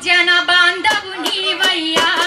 బహుజన బాంధవు నీవయ్యా.